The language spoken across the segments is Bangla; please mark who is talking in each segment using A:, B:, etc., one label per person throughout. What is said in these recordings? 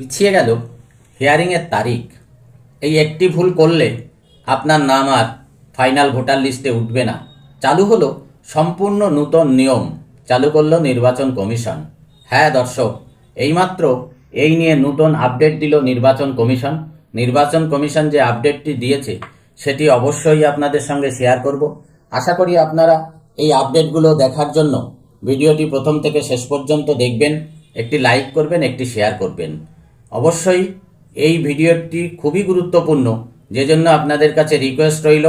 A: পিছিয়ে গেল হিয়ারিংয়ের তারিখ। এই একটি ভুল করলে আপনার নাম আর ফাইনাল ভোটার লিস্টে উঠবে না। চালু হলো সম্পূর্ণ নূতন নিয়ম। চালু করল নির্বাচন কমিশন। হ্যাঁ দর্শক, এইমাত্র এই নিয়ে নূতন আপডেট দিল নির্বাচন কমিশন। নির্বাচন কমিশন যে আপডেটটি দিয়েছে, সেটি অবশ্যই আপনাদের সঙ্গে শেয়ার করব। আশা করি আপনারা এই আপডেটগুলো দেখার জন্য ভিডিওটি প্রথম থেকে শেষ পর্যন্ত দেখবেন, একটি লাইক করবেন, একটি শেয়ার করবেন। অবশ্যই এই ভিডিওটি খুবই গুরুত্বপূর্ণ যে জন্য আপনাদের কাছে রিকোয়েস্ট রইল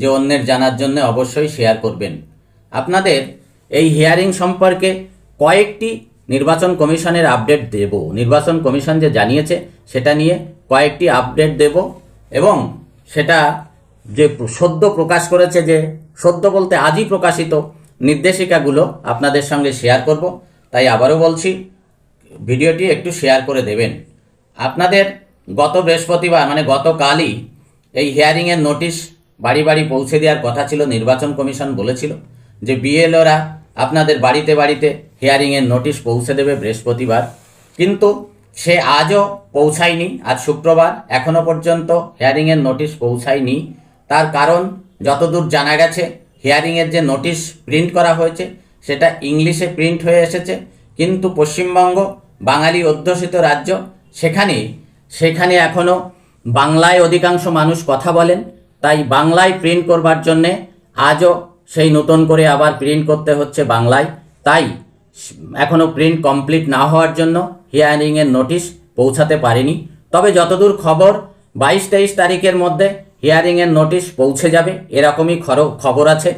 A: যে অন্যের জানার জন্য অবশ্যই শেয়ার করবেন। আপনাদের এই হিয়ারিং সম্পর্কে কয়েকটি নির্বাচন কমিশনের আপডেট দেব। নির্বাচন কমিশন যে জানিয়েছে, সেটা নিয়ে কয়েকটি আপডেট দেব এবং সেটা যে সদ্য প্রকাশ করেছে যে, সদ্য বলতে আজই প্রকাশিত নির্দেশিকাগুলো আপনাদের সঙ্গে শেয়ার করব। তাই আবারও বলছি, ভিডিওটি একটু শেয়ার করে দেবেন। আপনাদের গত বৃহস্পতিবার মানে গতকালই এই হিয়ারিংয়ের নোটিশ বাড়ি বাড়ি পৌঁছে দেওয়ার কথা ছিল, নির্বাচন কমিশন বলেছিল যে বিএলওরা আপনাদের বাড়িতে বাড়িতে হিয়ারিংয়ের নোটিশ পৌঁছে দেবে বৃহস্পতিবার। কিন্তু সে আজও পৌঁছায়নি, আজ শুক্রবার এখনও পর্যন্ত হিয়ারিংয়ের নোটিশ পৌঁছায়নি। তার কারণ যতদূর জানা গেছে হিয়ারিংয়ের যে নোটিশ প্রিন্ট করা হয়েছে, সেটা ইংলিশে প্রিন্ট হয়ে এসেছে। কিন্তু পশ্চিমবঙ্গ, বাঙালি অধ্যুষিত রাজ্য সেখানে সেখানে এখনও বাংলায় অধিকাংশ মানুষ কথা বলেন, তাই বাংলায় প্রিন্ট করবার জন্যে আজও সেই নতুন করে আবার প্রিন্ট করতে হচ্ছে বাংলায়। তাই এখনও প্রিন্ট কমপ্লিট না হওয়ার জন্য হিয়ারিংয়ের নোটিশ পৌঁছাতে পারেনি। তবে যতদূর খবর বাইশ তেইশ তারিখের মধ্যে হিয়ারিংয়ের নোটিশ পৌঁছে যাবে, এরকমই খবর আছে।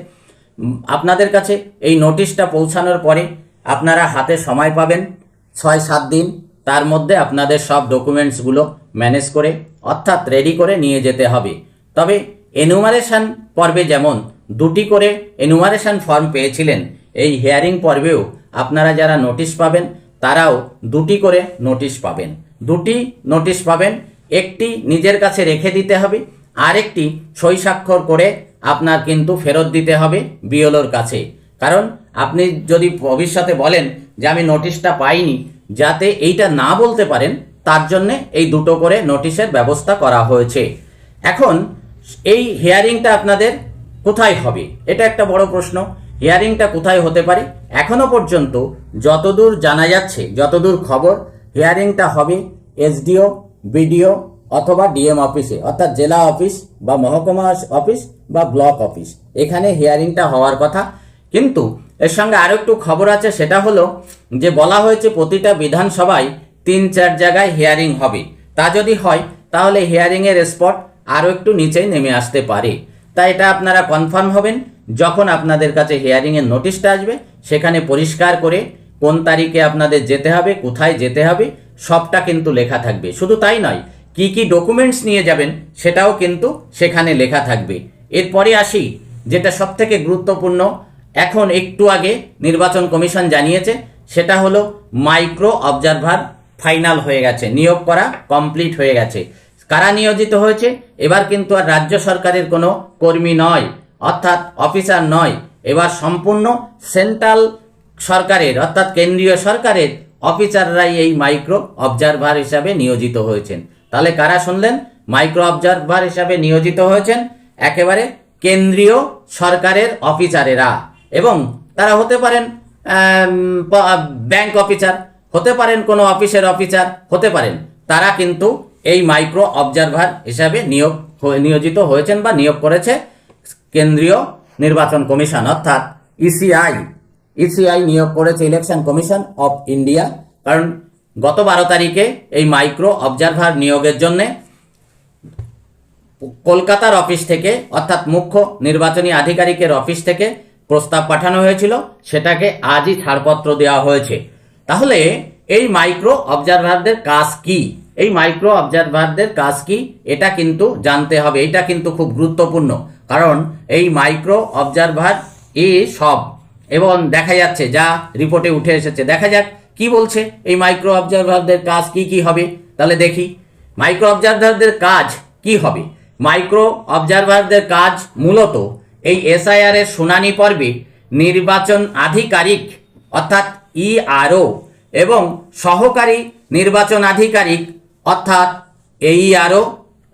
A: আপনাদের কাছে এই নোটিশটা পৌঁছানোর পরে আপনারা হাতে সময় পাবেন, ছয় সাত দিন তার মধ্যে আপনাদের সব ডকুমেন্টসগুলো ম্যানেজ করে, অর্থাৎ রেডি করে নিয়ে যেতে হবে। তবে এনুমারেশন পর্বে যেমন দুটি করে এনুমারেশন ফর্ম পেয়েছিলেন, এই হিয়ারিং পর্বেও আপনারা যারা নোটিশ পাবেন, তারাও দুটি করে নোটিশ পাবেন। দুটি নোটিশ পাবেন, একটি নিজের কাছে রেখে দিতে হবে, আরেকটি সই স্বাক্ষর করে আপনার কিন্তু ফেরত দিতে হবে বিওলোর কাছে। কারণ আপনি যদি ভবিষ্যতে বলেন যে আমি নোটিশটা পাইনি যাতে এইটা না বলতে পারেন, তার জন্যে এই দুটো করে নোটিশের ব্যবস্থা করা হয়েছে। এখন, এই হিয়ারিংটা আপনাদের কোথায় হবে? এটা একটা বড় প্রশ্ন। হিয়ারিংটা কোথায় হতে পারে? এখনও পর্যন্ত যতদূর জানা যাচ্ছে, যতদূর খবর, হিয়ারিংটা হবে এসডিও, বিডিও অথবা ডিএম অফিসে, অর্থাৎ জেলা অফিস বা মহকুমা অফিস বা ব্লক অফিস। এখানে হিয়ারিংটা হওয়ার কথা। কিন্তু এর সঙ্গে আরও একটু খবর আছে, সেটা হলো যে বলা হয়েছে প্রতিটা বিধানসভায় তিন চার জায়গায় হিয়ারিং হবে। তা যদি হয়, তাহলে হিয়ারিংয়ের স্পট আরও একটু নিচেই নেমে আসতে পারে। তাই এটা আপনারা কনফার্ম হবেন, যখন আপনাদের কাছে হিয়ারিংয়ের নোটিশটা আসবে, সেখানে পরিষ্কার করে কোন তারিখে আপনাদের যেতে হবে, কোথায় যেতে হবে, সবটা কিন্তু লেখা থাকবে। শুধু তাই নয়, কি কি ডকুমেন্টস নিয়ে যাবেন, সেটাও কিন্তু সেখানে লেখা থাকবে। এরপরে আসি, যেটা সবথেকে গুরুত্বপূর্ণ এখন একটু আগে নির্বাচন কমিশন জানিয়েছে, সেটা হলো মাইক্রো অবজারভার ফাইনাল হয়ে গেছে, নিয়োগ করা কমপ্লিট হয়ে গেছে। কারা নিয়োজিত হয়েছে? এবার কিন্তু আর রাজ্য সরকারের কোনো কর্মী নয়, অর্থাৎ অফিসার নয়, এবার সম্পূর্ণ সেন্ট্রাল সরকারের, অর্থাৎ কেন্দ্রীয় সরকারের অফিসাররাই এই মাইক্রো অবজারভার হিসাবে নিয়োজিত হয়েছেন। তাহলে কারা শুনলেন? মাইক্রো অবজারভার হিসাবে নিয়োজিত হয়েছেন একেবারে কেন্দ্রীয় সরকারের অফিসারেরা। এবং তারা হতে পারেন ব্যাংক অফিসার হতে পারেন কোনো অফিসের অফিসার হতে পারেন। তারা কিন্তু এই মাইক্রো অবজারভার হিসাবে নিয়োগ নিয়োজিত হয়েছেন বা নিয়োগ করেছে কেন্দ্রীয় নির্বাচন কমিশন, অর্থাৎ ইসিআই ইসিআই নিয়োগ করেছে ইলেকশন কমিশন অফ ইন্ডিয়া কারণ গত বারো তারিখে এই মাইক্রো অবজারভার নিয়োগের জন্যে কলকাতার অফিস থেকে, অর্থাৎ মুখ্য নির্বাচনী আধিকারিকের অফিস থেকে প্রস্তাব পাঠানো হয়েছিল, সেটাকে আজই ছাড়পত্র দেওয়া হয়েছে। তাহলে এই মাইক্রো অবজারভারদের কাজ কি? এই মাইক্রো অবজারভারদের কাজ কি? এটা কিন্তু জানতে হবে, এটা কিন্তু খুব গুরুত্বপূর্ণ। কারণ এই মাইক্রো অবজারভার এ সব। এবং দেখা যাচ্ছে, যা রিপোর্টে উঠে এসেছে, দেখা যাক কি বলছে এই মাইক্রো অবজারভারদের কাজ কি কি হবে? তাহলে দেখি মাইক্রো অবজারভারদের কাজ কি হবে? মাইক্রো অবজারভারদের কাজ মূলত এই এসআইআর এর শুনানি পর্বে নির্বাচন আধিকারিক অর্থাৎ ইআরও এবং সহকারী নির্বাচন আধিকারিক অর্থাৎ এই আরও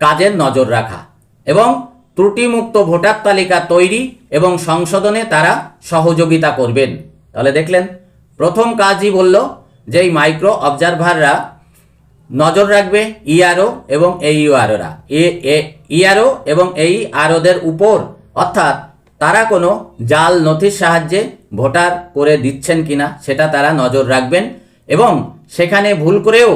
A: কাজের নজর রাখা এবং ত্রুটিমুক্ত ভোটার তালিকা তৈরি এবং সংশোধনে তারা সহযোগিতা করবেন। তাহলে দেখলেন, প্রথম কাজই বলল যে এই মাইক্রো অবজারভাররা নজর রাখবে ইআরও এবং এই এ ইআরও এবং এই আরওদের উপর অর্থাৎ তারা কোনো জাল নথির সাহায্যে ভোটার করে দিচ্ছেন কিনা সেটা তারা নজর রাখবেন এবং সেখানে ভুল করেও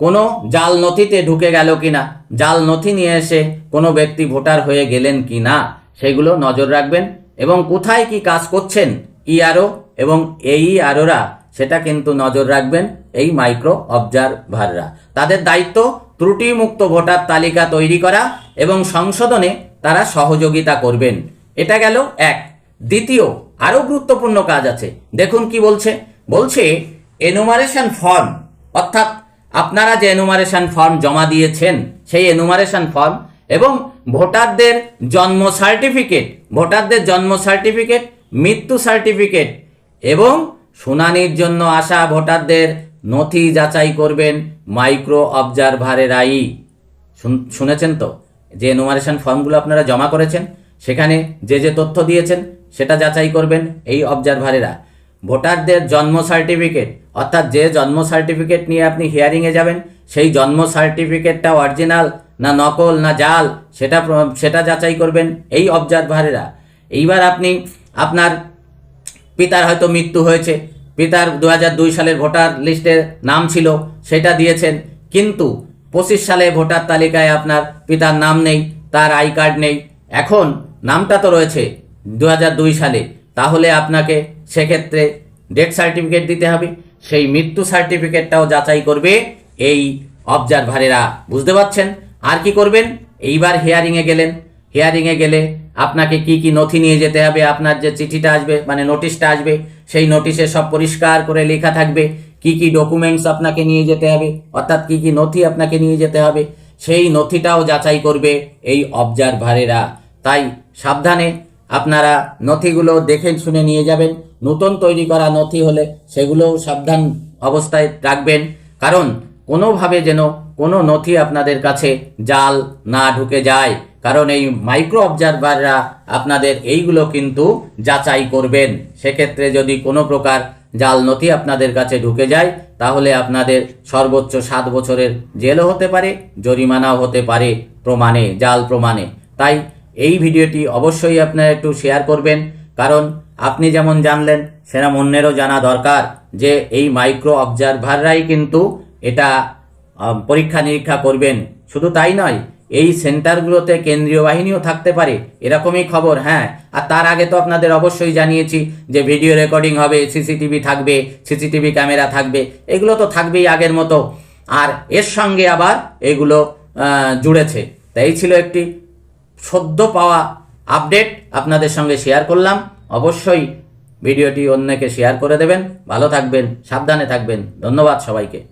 A: কোনো জাল নথিতে ঢুকে গেল কিনা, জাল নথি নিয়ে এসে কোনো ব্যক্তি ভোটার হয়ে গেলেন কি না সেগুলো নজর রাখবেন এবং কোথায় কি কাজ করছেন ইআরও এবং এই আরওরা সেটা কিন্তু নজর রাখবেন এই মাইক্রো অবজারভাররা তাদের দায়িত্ব ত্রুটিমুক্ত ভোটার তালিকা তৈরি করা এবং সংশোধনে তারা সহযোগিতা করবেন। এটা গেল এক। দ্বিতীয়, আরও গুরুত্বপূর্ণ কাজ আছে। দেখুন কি বলছে। বলছে এনুমারেশন ফর্ম অর্থাৎ আপনারা যে এনুমারেশন ফর্ম জমা দিয়েছেন, সেই এনুমারেশন ফর্ম এবং ভোটারদের জন্ম সার্টিফিকেট ভোটারদের জন্ম সার্টিফিকেট মৃত্যু সার্টিফিকেট এবং শুনানির জন্য আসা ভোটারদের নথি যাচাই করবেন মাইক্রো অবজারভারেরাই শুন- শুনেছেন তো? যে এনুমারেশন ফর্মগুলো আপনারা জমা করেছেন, সেখানে যে যে তথ্য দিয়েছেন, সেটা যাচাই করবেন এই অবজারভারেরা ভোটারদের জন্ম সার্টিফিকেট অর্থাৎ যে জন্ম সার্টিফিকেট নিয়ে আপনি হিয়ারিংয়ে যাবেন, সেই জন্ম সার্টিফিকেটটা অরিজিনাল না নকল না জাল, সেটা সেটা যাচাই করবেন এই অবজারভারেরা এইবার আপনি, আপনার পিতার হয়তো মৃত্যু হয়েছে, পিতার দু সালের ভোটার লিস্টে নাম ছিল, সেটা দিয়েছেন, কিন্তু পঁচিশ সালে ভোটার তালিকায় আপনার পিতার নাম নেই, তার আই কার্ড নেই। এখন নামটা তো রয়েছে দু সালে। তাহলে আপনাকে সেক্ষেত্রে ডেথ সার্টিফিকেট দিতে হবে। সেই মৃত্যু সার্টিফিকেটটাও যাচাই করবে এই অবজারভারেরা। বুঝতে পারছেন? আর কি করবেন? এইবার হিয়ারিংয়ে গেলেন। হিয়ারিংয়ে গেলে আপনাকে কি কি নথি নিয়ে যেতে হবে? আপনার যে চিঠিটা আসবে মানে নোটিশটা আসবে, সেই নোটিশে সব পরিষ্কার করে লেখা থাকবে। কি কি ডকুমেন্টস আপনাকে নিয়ে যেতে হবে, অর্থাৎ কি কি নথি আপনাকে নিয়ে যেতে হবে, সেই নথিটাও যাচাই করবে এই অবজারভারেরা তাই সাবধানে আপনারা নথিগুলো দেখে শুনে নিয়ে যাবেন। নতুন তৈরি করা নথি হলে সেগুলোও সাবধান অবস্থায় রাখবেন। কারণ কোনোভাবে যেন কোনো নথি আপনাদের কাছে জাল না ঢুকে যায়। কারণ এই মাইক্রো অবজারভাররা আপনাদের এইগুলো কিন্তু যাচাই করবেন। সেক্ষেত্রে যদি কোনো প্রকার জাল নথি আপনাদের কাছে ঢুকে যায়, তাহলে আপনাদের সর্বোচ্চ সাত বছরের জেলও হতে পারে, জরিমানাও হতে পারে প্রমাণে, জাল প্রমাণে। তাই এই ভিডিওটি অবশ্যই আপনারা একটু শেয়ার করবেন, কারণ আপনি যেমন জানলেন সেরকম অন্যেরও জানা দরকার যে এই মাইক্রো অবজারভাররাই কিন্তু এটা পরীক্ষা নিরীক্ষা করবেন। শুধু তাই নয় এই সেন্টারগুলোতে কেন্দ্রীয় বাহিনীও থাকতে পারে, এরকমই খবর হ্যাঁ। আর তার আগে তো আপনাদের অবশ্যই জানিয়েছি যে ভিডিও রেকর্ডিং হবে, সিসিটিভি থাকবে, সিসিটিভি ক্যামেরা থাকবে, এগুলো তো থাকবেই আগের মতো। আর এর সঙ্গে আবার এগুলো জুড়েছে। তাই ছিল একটি সদ্য পাওয়া আপডেট, আপনাদের সঙ্গে শেয়ার করলাম। অবশ্যই ভিডিওটি অন্যকে শেয়ার করে দেবেন। ভালো থাকবেন, সাবধানে থাকবেন। ধন্যবাদ সবাইকে।